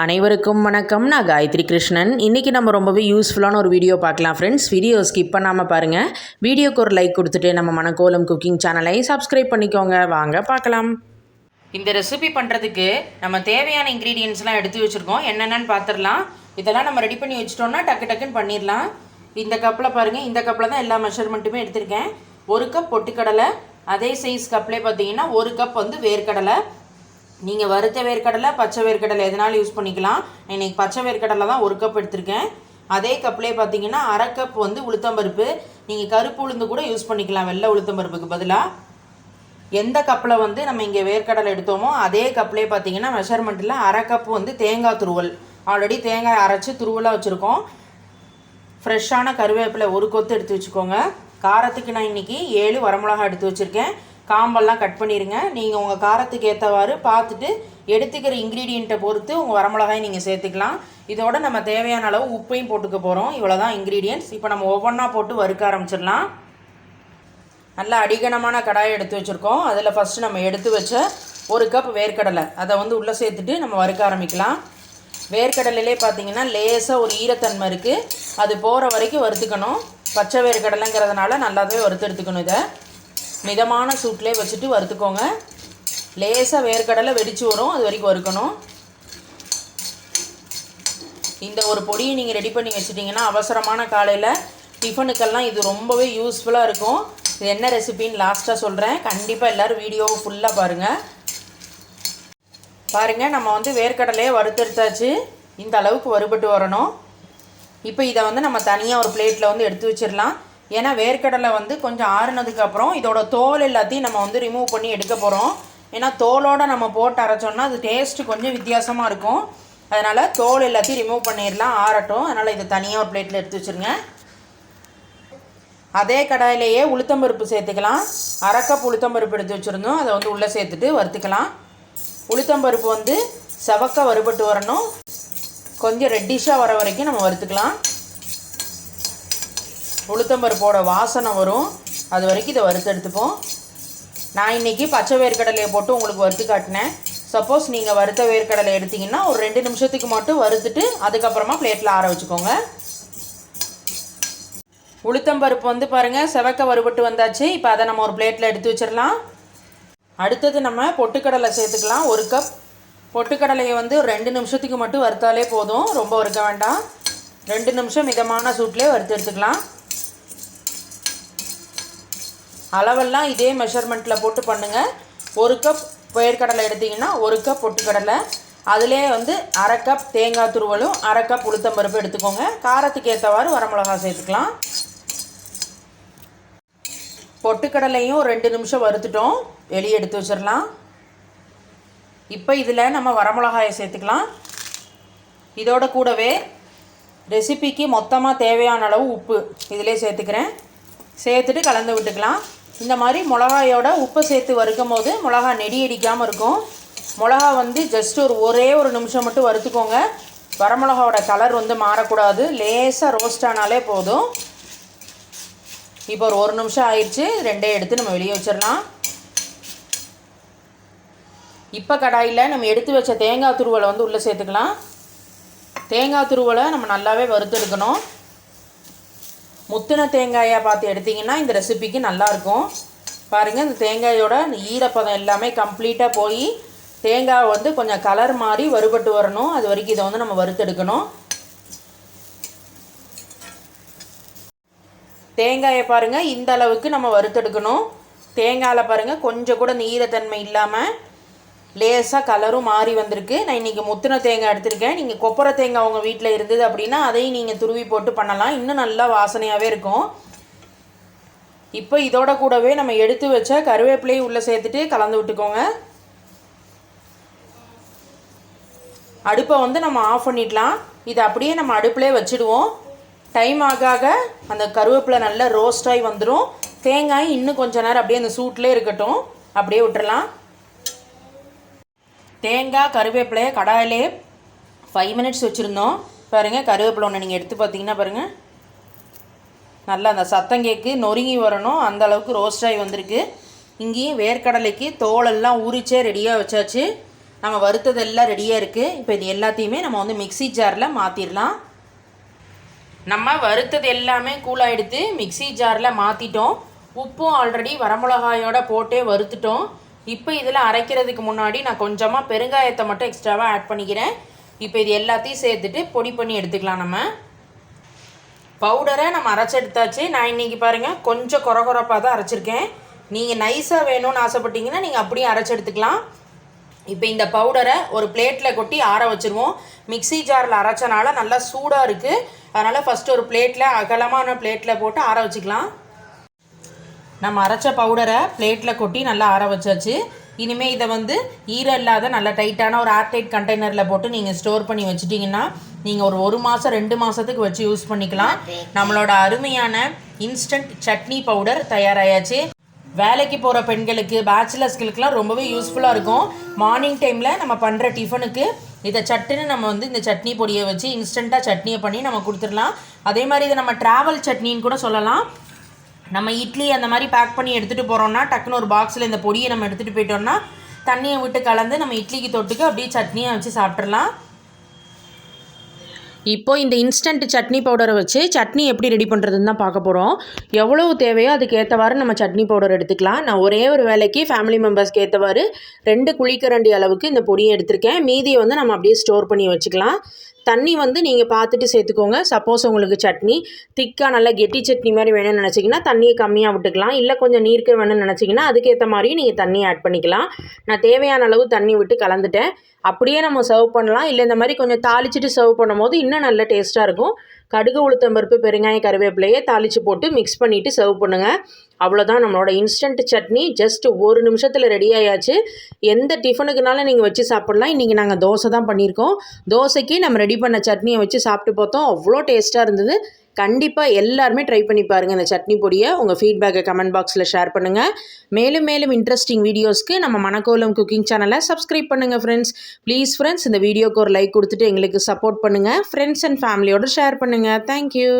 அனைவருக்கும் வணக்கம். நான் காயத்ரி கிருஷ்ணன். இன்றைக்கி நம்ம ரொம்பவே யூஸ்ஃபுல்லான ஒரு வீடியோ பார்க்கலாம் ஃப்ரெண்ட்ஸ் வீடியோ ஸ்கிப் பண்ணாமல் பாருங்கள் வீடியோக்கு ஒரு லைக் கொடுத்துட்டு நம்ம மணக்கோலம் குக்கிங் சேனலை சப்ஸ்கிரைப் பண்ணிக்கோங்க. வாங்க பார்க்கலாம். இந்த ரெசிபி பண்ணுறதுக்கு நம்ம தேவையான இன்க்ரீடியன்ஸ்லாம் எடுத்து வச்சுருக்கோம். என்னென்னு பார்த்துடலாம் இதெல்லாம் நம்ம ரெடி பண்ணி வச்சிட்டோம்னா டக்கு டக்குன்னு பண்ணிடலாம் இந்த கப்பில் பாருங்கள் இந்த கப்பில் தான் எல்லா மெஷர்மெண்ட்டுமே எடுத்திருக்கேன். ஒரு கப் பொட்டுக்கடலை. அதே சைஸ் கப்லேயே பார்த்தீங்கன்னா ஒரு கப் வந்து வேர்க்கடலை. நீங்கள் வறுத்த வேர்க்கடலை பச்சை வேர்க்கடலை எதனாலும் யூஸ் பண்ணிக்கலாம். இன்றைக்கி பச்சை வேர்க்கடலை தான் ஒரு கப் எடுத்திருக்கேன். அதே கப்லேயே பார்த்தீங்கன்னா அரை கப் வந்து உளுத்தம்பருப்பு நீங்கள் கருப்பு உளுந்து கூட யூஸ் பண்ணிக்கலாம் வெள்ளை உளுத்தம்பருப்புக்கு பதிலாக எந்த கப்பில் வந்து நம்ம இங்கே வேர்க்கடலை எடுத்தோமோ அதே கப்லேயே பார்த்தீங்கன்னா மெஷர்மெண்ட்டில் அரை கப் வந்து தேங்காய் துருவல். ஆல்ரெடி தேங்காய் அரைச்சி துருவலாக வச்சுருக்கோம். ஃப்ரெஷ்ஷான கருவேப்பிலை ஒரு கொத்து எடுத்து வச்சுக்கோங்க. காரத்துக்கு நான் இன்றைக்கி ஏழு வரமிளகா எடுத்து வச்சுருக்கேன். காம்பெல்லாம் கட் பண்ணிடுங்க நீங்கள் உங்கள் காரத்துக்கு ஏற்றவாறு பார்த்துட்டு எடுத்துக்கிற இன்க்ரீடியண்ட்டை பொறுத்து உங்கள் வரமிளகாய் நீங்கள் சேர்த்துக்கலாம். இதோட நம்ம தேவையான அளவு உப்பையும் போட்டுக்க போகிறோம் இவ்வளோ தான் இன்க்ரீடியன்ட்ஸ் இப்போ நம்ம ஒவ்வொன்றா போட்டு வறுக்க ஆரம்பிச்சிடலாம். நல்லா அடிகனமான கடாயை எடுத்து வச்சுருக்கோம். அதில் ஃபஸ்ட்டு நம்ம எடுத்து வச்ச ஒரு கப் வேர்க்கடலை. அதை வந்து உள்ளே சேர்த்துட்டு நம்ம வறுக்க ஆரம்பிக்கலாம். வேர்க்கடலையிலே பார்த்தீங்கன்னா லேசாக ஒரு ஈரத்தன்மை இருக்குது அது போகிற வரைக்கும் வறுத்துக்கணும். பச்சை வேர்க்கடலைங்கிறதுனால நல்லாவே வறுத்து எடுத்துக்கணும் இதை. மிதமான சூட்லேயே வச்சுட்டு வறுத்துக்கோங்க. லேசாக வேர்க்கடலை வெடிச்சு வரும். அது வரைக்கும் வறுக்கணும். இந்த ஒரு பொடியை நீங்கள் ரெடி பண்ணி வச்சுட்டிங்கன்னா அவசரமான காலையில் டிஃபனுக்கெல்லாம் இது ரொம்பவே யூஸ்ஃபுல்லாக இருக்கும். இது என்ன ரெசிபின்னு லாஸ்ட்டாக சொல்கிறேன் கண்டிப்பாக எல்லோரும் வீடியோவை ஃபுல்லாக பாருங்கள் பாருங்கள் நம்ம வந்து வேர்க்கடலையே வறுத்தெடுத்தாச்சு. இந்த அளவுக்கு வறுபட்டு வரணும். இப்போ இதை வந்து நம்ம தனியாக ஒரு பிளேட்டில் வந்து எடுத்து வச்சிடலாம். ஏன்னா வேர்க்கடலை வந்து கொஞ்சம் ஆறுனதுக்கப்புறம் இதோட தோல் எல்லாத்தையும் நம்ம வந்து ரிமூவ் பண்ணி எடுக்க போகிறோம் ஏன்னா தோலோடு நம்ம போட்டு அரைச்சோன்னா அது டேஸ்ட்டு கொஞ்சம் வித்தியாசமாக இருக்கும். அதனால் தோல் எல்லாத்தையும் ரிமூவ் பண்ணிடலாம் ஆறட்டும். அதனால் இதை தனியாக ஒரு பிளேட்டில் எடுத்து வச்சுருங்க. அதே கடாயிலேயே உளுத்தம்பருப்பு சேர்த்துக்கலாம். அரைக்கப் உளுத்தம்பருப்பு எடுத்து வச்சுருந்தோம். அதை வந்து உள்ளே சேர்த்துட்டு வறுத்துக்கலாம். உளுத்தம்பருப்பு வந்து செவக்க வறுபட்டு வரணும். கொஞ்சம் ரெட்டிஷாக வர வரைக்கும் நம்ம வறுத்துக்கலாம். உளுத்தம்பருப்போட வாசனை வரும். அது வரைக்கும் இதை வறுத்து எடுத்துப்போம். நான் இன்றைக்கி பச்சை வேர்க்கடலையை போட்டு உங்களுக்கு வறுத்து காட்டினேன். சப்போஸ் நீங்கள் வறுத்த வேர்க்கடலை எடுத்திங்கன்னா ஒரு ரெண்டு நிமிஷத்துக்கு மட்டும் வறுத்துட்டு அதுக்கப்புறமா பிளேட்டில் ஆற வச்சுக்கோங்க. உளுத்தம்பருப்பு வந்து பாருங்கள் செவக்க வறுபட்டு வந்தாச்சு. இப்போ அதை நம்ம ஒரு பிளேட்டில் எடுத்து வச்சிடலாம். அடுத்தது நம்ம பொட்டுக்கடலை சேர்த்துக்கலாம். ஒரு கப் பொட்டுக்கடலையை வந்து ரெண்டு நிமிஷத்துக்கு மட்டும் வறுத்தாலே போதும். ரொம்ப வறுக்க வேண்டாம். ரெண்டு நிமிஷம் மிதமான சூட்லேயே வறுத்து எடுத்துக்கலாம். அளவெல்லாம் இதே மெஷர்மெண்ட்டில் போட்டு பண்ணுங்கள் ஒரு கப் பயிர்கடலை எடுத்திங்கன்னா ஒரு கப் பொட்டுக்கடலை அதிலே வந்து அரை கப் தேங்காய் துருவலும் அரை கப் உளுத்தம்பருப்பு எடுத்துக்கோங்க. காரத்துக்கு ஏற்றவாறு வரமிளகா சேர்த்துக்கலாம். பொட்டுக்கடலையும் ரெண்டு நிமிஷம் வறுத்துட்டோம். வெளியே எடுத்து வச்சிடலாம். இப்போ இதில் நம்ம வரமிளகாயை சேர்த்துக்கலாம். இதோட கூடவே ரெசிபிக்கு மொத்தமாக தேவையான அளவு உப்பு இதிலே சேர்த்துக்கிறேன். சேர்த்துட்டு கலந்து விட்டுக்கலாம். இந்த மாதிரி மிளகாயோட உப்பை சேர்த்து வறுக்கும் போது மிளகா நெடி அடிக்காமல் இருக்கும். மிளகா வந்து ஜஸ்ட் ஒரு ஒரே ஒரு நிமிஷம் மட்டும் வறுத்துக்கோங்க. வரமிளகாவோட கலர் வந்து மாறக்கூடாது. லேசாக ரோஸ்ட் ஆனாலே போதும். இப்போ ஒரு ஒரு நிமிஷம் ஆயிடுச்சு. ரெண்டே எடுத்து நம்ம வெளியே வச்சிடலாம். இப்போ கடாயில் நம்ம எடுத்து வச்ச தேங்காய் துருவலை வந்து உள்ளே சேர்த்துக்கலாம். தேங்காய் துருவலை நம்ம நல்லாவே வறுத்தெடுக்கணும். முத்தின தேங்காயாக பார்த்து எடுத்திங்கன்னா இந்த ரெசிபிக்கு நல்லாயிருக்கும். பாருங்கள் இந்த தேங்காயோட ஈரப்பதம் எல்லாமே கம்ப்ளீட்டாக போய் தேங்காய் வந்து கொஞ்சம் கலர் மாதிரி வறுபட்டு வரணும். அது வரைக்கும் இதை வந்து நம்ம வறுத்தெடுக்கணும். தேங்காயை பாருங்கள் இந்த அளவுக்கு நம்ம வறுத்தெடுக்கணும். தேங்காயில் பாருங்கள் கொஞ்சம் கூட நீரத்தன்மை ஈரத்தன்மை இல்லாமல் லேசாக கலரும் மாறி வந்திருக்கு. நான் இன்றைக்கி முத்தின தேங்காய் எடுத்திருக்கேன். நீங்கள் கொப்பரை தேங்காய் உங்கள் வீட்டில் இருந்தது அப்படின்னா அதையும் நீங்கள் துருவி போட்டு பண்ணலாம். இன்னும் நல்லா வாசனையாகவே இருக்கும். இப்போ இதோட கூடவே நம்ம எடுத்து வச்ச கருவேப்பிலையும் உள்ளே சேர்த்துட்டு கலந்து விட்டுக்கோங்க. அடுப்பை வந்து நம்ம ஆஃப் பண்ணிடலாம். இதை அப்படியே நம்ம அடுப்புலேயே வச்சுடுவோம். டைம் ஆக ஆக அந்த கருவேப்பிலை நல்லா ரோஸ்டாகி வந்துடும் தேங்காய் இன்னும் கொஞ்ச நேரம் அப்படியே அந்த சூட்லேயே இருக்கட்டும். அப்படியே விட்டுறலாம். தேங்காய் கருவேப்பிலையை கடாயிலே ஃபைவ் மினிட்ஸ் வச்சுருந்தோம். பாருங்கள் கருவேப்பிலை ஒன்று நீங்கள் எடுத்து பார்த்தீங்கன்னா பாருங்கள் நல்லா அந்த சத்தம் கேக்கு நொறுங்கி வரணும். அந்த அளவுக்கு ரோஸ்டாகி வந்திருக்கு. இங்கேயும் வேர்க்கடலைக்கு தோலெல்லாம் ஊறிச்சே ரெடியாக வச்சாச்சு. நம்ம வறுத்ததெல்லாம் ரெடியாக இருக்குது இப்போ இது எல்லாத்தையுமே நம்ம வந்து மிக்ஸி ஜாரில் மாற்றிடலாம் நம்ம வறுத்தது எல்லாமே கூலாக எடுத்து மிக்ஸி ஜாரில் மாற்றிட்டோம் உப்பும் ஆல்ரெடி வரமிளகாயோட போட்டே வறுத்துட்டோம். இப்போ இதில் அரைக்கிறதுக்கு முன்னாடி நான் கொஞ்சமாக பெருங்காயத்தை மட்டும் எக்ஸ்ட்ராவாக ஆட் பண்ணிக்கிறேன். இப்போ இது எல்லாத்தையும் சேர்த்துட்டு பொடி பண்ணி எடுத்துக்கலாம் நம்ம. பவுடரை நம்ம அரைச்சி எடுத்தாச்சு. நான் இன்றைக்கி பாருங்கள் கொஞ்சம் குறை குறப்பாக தான் அரைச்சிருக்கேன். நீங்கள் நைஸாக வேணும்னு ஆசைப்பட்டீங்கன்னா நீங்கள் அப்படியே அரைச்சி எடுத்துக்கலாம். இப்போ இந்த பவுடரை ஒரு பிளேட்டில் கொட்டி ஆற வச்சுருவோம். மிக்ஸி ஜாரில் அரைச்சனால நல்லா சூடாக இருக்குது அதனால் ஃபஸ்ட்டு ஒரு பிளேட்டில் அகலமான பிளேட்டில் போட்டு ஆற வச்சுக்கலாம். நம்ம அரைச்ச பவுடரை பிளேட்டில் கொட்டி நல்லா ஆற வச்சாச்சு. இனிமேல் இதை வந்து ஈரம் இல்லாத நல்ல டைட்டான ஒரு ஏர்டைட் கண்டெய்னரில் போட்டு நீங்கள் ஸ்டோர் பண்ணி வச்சுட்டிங்கன்னா நீங்கள் ஒரு ஒரு மாதம் ரெண்டு மாதத்துக்கு வச்சு யூஸ் பண்ணிக்கலாம். நம்மளோட அருமையான இன்ஸ்டன்ட் சட்னி பவுடர் தயாராயாச்சு. வேலைக்கு போகிற பெண்களுக்கு பேச்சுலர்ஸ்களுக்கெலாம் ரொம்பவே யூஸ்ஃபுல்லாக இருக்கும். மார்னிங் டைமில் நம்ம பண்ணுற டிஃபனுக்கு இதை சட்டுன்னு நம்ம வந்து இந்த சட்னி பொடியை வச்சு இன்ஸ்டண்ட்டாக சட்னியை பண்ணி நம்ம கொடுத்துடலாம். அதே மாதிரி இதை நம்ம ட்ராவல் சட்னின்னு கூட சொல்லலாம். நம்ம இட்லி அந்த மாதிரி பேக் பண்ணி எடுத்துகிட்டு போகிறோம்னா டக்குன்னு ஒரு பாக்ஸில் இந்த பொடியை நம்ம எடுத்துகிட்டு போயிட்டோம்னா தண்ணியை விட்டு கலந்து நம்ம இட்லிக்கு தொட்டுக்கு அப்படியே சட்னியாக வச்சு சாப்பிட்றலாம் இப்போ இந்த இன்ஸ்டன்ட் சட்னி பவுடரை வச்சு சட்னி எப்படி ரெடி பண்ணுறதுன்னு தான் பார்க்க போகிறோம் எவ்வளவு தேவையோ அதுக்கு ஏற்றவாறு நம்ம சட்னி பவுடர் எடுத்துக்கலாம். நான் ஒரே ஒரு வேலைக்கு ஃபேமிலி மெம்பர்ஸ்க்கு ஏற்றவாறு ரெண்டு குழிக்கரண்டி அளவுக்கு இந்த பொடியை எடுத்திருக்கேன். மீதியை வந்து நம்ம அப்படியே ஸ்டோர் பண்ணி வச்சுக்கலாம். தண்ணி வந்து நீங்கள் பார்த்துட்டு சேர்த்துக்கோங்க. சப்போஸ் உங்களுக்கு சட்னி திக்காக நல்லா கெட்டி சட்னி மாதிரி வேணும்னு நினச்சிங்கன்னா தண்ணியை கம்மியாக விட்டுக்கலாம். இல்லை கொஞ்சம் நீர்க்க வேணும்னு நினச்சிங்கன்னா அதுக்கேற்ற மாதிரியும் நீங்கள் தண்ணி ஆட் பண்ணிக்கலாம். நான் தேவையான அளவு தண்ணி விட்டு கலந்துட்டேன். அப்படியே நம்ம சர்வ் பண்ணலாம். இல்லை இந்த மாதிரி கொஞ்சம் தாளிச்சிட்டு சர்வ் பண்ணும்போது இன்னும் நல்ல டேஸ்ட்டாக இருக்கும். கடுகு உளுத்தம் பருப்பு பெருங்காயம் கருவேப்பிலையே தாளித்து போட்டு மிக்ஸ் பண்ணிவிட்டு சர்வ் பண்ணுங்கள் அவ்வளோதான் நம்மளோட இன்ஸ்டன்ட் சட்னி. ஜஸ்ட் ஒரு நிமிஷத்தில் ரெடி ஆயாச்சு. எந்த டிஃபனுக்குனாலும் நீங்கள் வச்சு சாப்பிட்லாம். இன்றைக்கி நாங்கள் தோசை தான் பண்ணியிருக்கோம். தோசைக்கு நம்ம ரெடி பண்ண சட்னியை வச்சு சாப்பிட்டு பார்த்தோம். அவ்வளோ டேஸ்ட்டாக இருந்தது. கண்டிப்பாக எல்லாருமே ட்ரை பண்ணி பாருங்கள் இந்த சட்னி பொடியை. உங்கள் ஃபீட்பேக்கை கமெண்ட் பாக்ஸில் ஷேர் பண்ணுங்கள் மேலும் மேலும் இன்ட்ரெஸ்டிங் வீடியோஸ்க்கு நம்ம மணக்கோலம் குக்கிங் சேனலை சப்ஸ்கிரைப் பண்ணுங்கள் ஃப்ரெண்ட்ஸ் ப்ளீஸ் ஃப்ரெண்ட்ஸ் இந்த வீடியோக்கு ஒரு லைக் கொடுத்துட்டு எங்களுக்கு சப்போர்ட் பண்ணுங்கள் ஃப்ரெண்ட்ஸ் அண்ட் ஃபேமிலியோடு ஷேர் பண்ணுங்கள் தேங்க்யூ